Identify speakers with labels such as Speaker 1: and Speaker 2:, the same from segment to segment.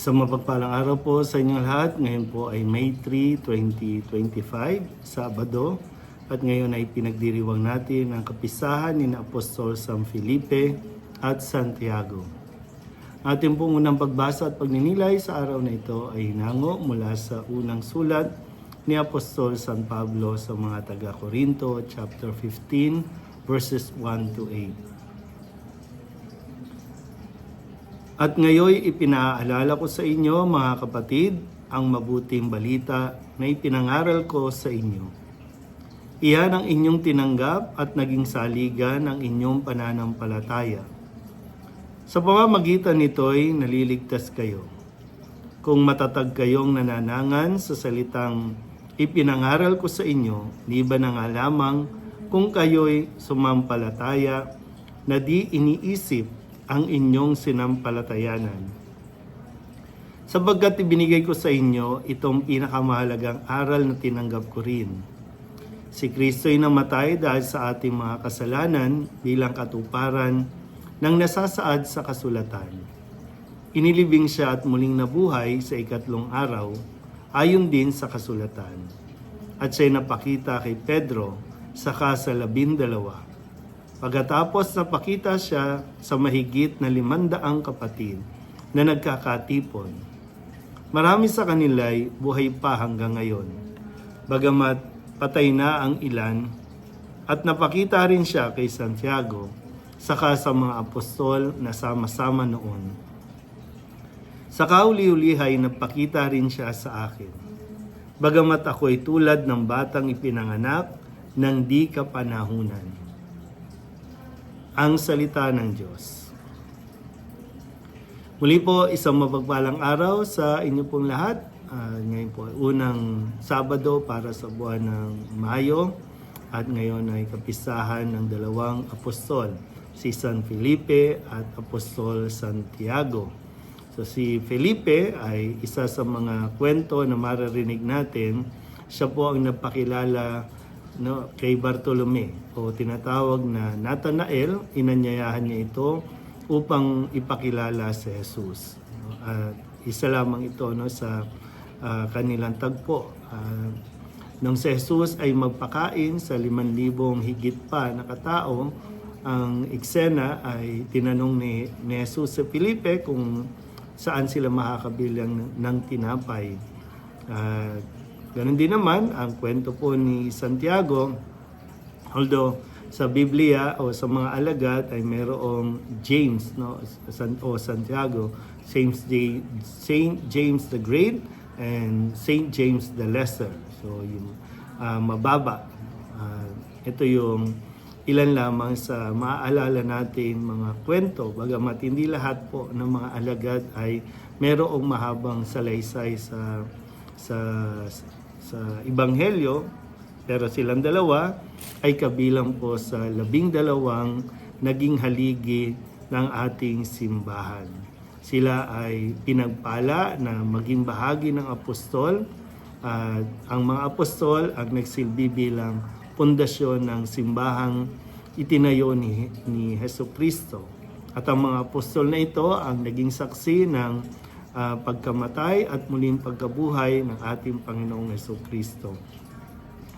Speaker 1: Isang mapagpalang araw po sa inyong lahat. Ngayon po ay May 3, 2025, Sabado. At ngayon ay pinagdiriwang natin ang kapisahan ni Apostol San Felipe at Santiago. Ating pong unang pagbasa at pagninilay sa araw na ito ay hinango mula sa unang sulat ni Apostol San Pablo sa mga taga-Korinto, chapter 15, verses 1 to 8. At ngayoy ipinaalala ko sa inyo mga kapatid ang mabuting balita na ipinangaral ko sa inyo. Iyan ang inyong tinanggap at naging saligan ng inyong pananampalataya. Sa pamamagitan nito'y naliligtas kayo. Kung matatag kayong nananangan sa salitang ipinangaral ko sa inyo, di ba na nga lamang kung kayo'y sumampalataya na di iniisip ang inyong sinampalatayanan. Sabagkat ibinigay ko sa inyo itong pinakamahalagang aral na tinanggap ko rin. Si Kristo'y namatay dahil sa ating mga kasalanan bilang katuparan ng nasasaad sa kasulatan. Inilibing siya at muling nabuhay sa ikatlong araw, ayon din sa kasulatan. At siya'y napakita kay Pedro, saka sa labindalawa. Pagkatapos napakita siya sa mahigit na limandaang kapatid na nagkakatipon. Marami sa kanila'y buhay pa hanggang ngayon. Bagamat patay na ang ilan at napakita rin siya kay Santiago saka sa mga apostol na sama-sama noon. Sa kauli-ulihay napakita rin siya sa akin. Bagamat ako'y tulad ng batang ipinanganak ng di kapanahunan ang salita ng Diyos. Muli po, isang mapagpalang araw sa inyo pong lahat. Uh, ngayon po unang Sabado para sa buwan ng Mayo at ngayon ay kapisahan ng dalawang apostol, si San Felipe at Apostol Santiago. So si Felipe ay isa sa mga kwento na maririnig natin. Siya po ang napakilala no, kay Bartolome o tinatawag na Nathanael, inanyayahan niya ito upang ipakilala si Jesus. At isa lamang ito no, sa uh, kanilang tagpo. Uh, nung si Jesus ay magpakain sa 5,000 higit pa na katao, ang eksena ay tinanong ni, ni Jesus sa Felipe kung saan sila makakabilang ng, ng tinapay. Uh, Ganon din naman ang kwento po ni Santiago. Although sa Biblia o sa mga alagad ay mayroong James no San o Santiago, James, Saint James the Great and Saint James the Lesser. So yung uh, mababa. Uh, ito yung ilan lamang sa maaalala natin mga kwento. Bagamat hindi lahat po ng mga alagad ay mayroong mahabang salaysay sa sa sa Ibanghelyo, pero silang dalawa ay kabilang po sa labing dalawang naging haligi ng ating simbahan. Sila ay pinagpala na maging bahagi ng apostol at ang mga apostol ang nagsilbi bilang pundasyon ng simbahang itinayo ni, ni Heso Kristo. At ang mga apostol na ito ang naging saksi ng uh, pagkamatay at muling pagkabuhay ng ating Panginoong Yeso Kristo.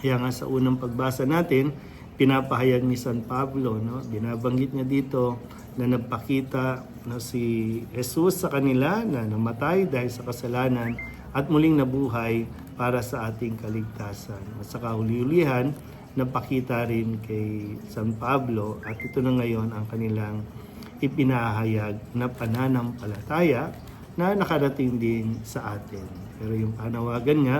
Speaker 1: Kaya nga sa unang pagbasa natin, pinapahayag ni San Pablo, no? binabanggit niya dito na nagpakita na si Jesus sa kanila na namatay dahil sa kasalanan at muling nabuhay para sa ating kaligtasan. At sa kahuli-ulihan, napakita rin kay San Pablo at ito na ngayon ang kanilang ipinahayag na pananampalataya na nakarating din sa atin. Pero yung panawagan nga,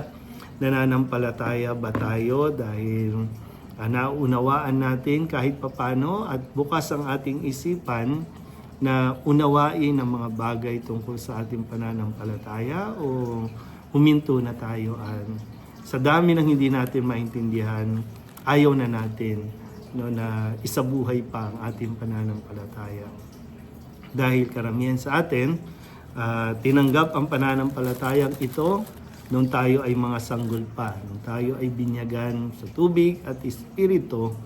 Speaker 1: nananampalataya ba tayo dahil uh, naunawaan natin kahit papano at bukas ang ating isipan na unawain ang mga bagay tungkol sa ating pananampalataya o huminto na tayo an sa dami ng hindi natin maintindihan ayaw na natin no, na isabuhay pa ang ating pananampalataya dahil karamihan sa atin uh, tinanggap ang pananampalatayang ito nung tayo ay mga sanggol pa, nung tayo ay binyagan sa tubig at espiritu,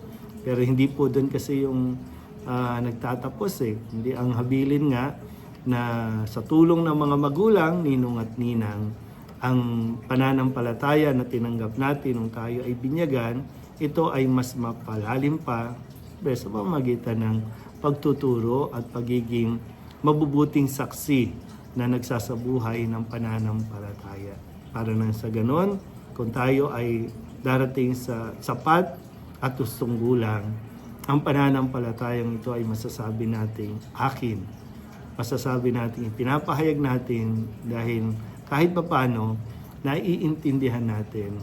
Speaker 1: pero hindi po doon kasi yung uh, nagtatapos eh. Hindi ang habilin nga na sa tulong ng mga magulang, ninong at ninang, ang pananampalataya na tinanggap natin nung tayo ay binyagan, ito ay mas mapalalim pa sa pamamagitan ng pagtuturo at pagiging mabubuting saksi na nagsasabuhay ng pananampalataya. Para nang sa ganon, kung tayo ay darating sa sapat at gustong ang pananampalatayang ito ay masasabi nating akin. Masasabi natin, pinapahayag natin dahil kahit papano, naiintindihan natin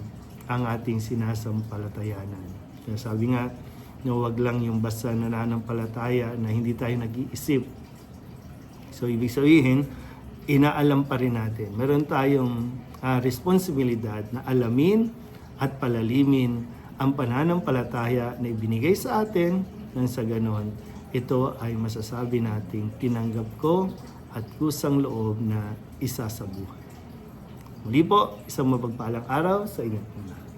Speaker 1: ang ating sinasampalatayanan. Kaya sabi nga, na wag lang yung basta nananampalataya na hindi tayo nag-iisip. So, ibig sabihin, inaalam pa rin natin. Meron tayong ah, responsibilidad na alamin at palalimin ang pananampalataya na ibinigay sa atin nang sa ganon, ito ay masasabi nating tinanggap ko at kusang loob na isa sa buhay. Muli po, isang mapagpalang araw sa inyong lahat.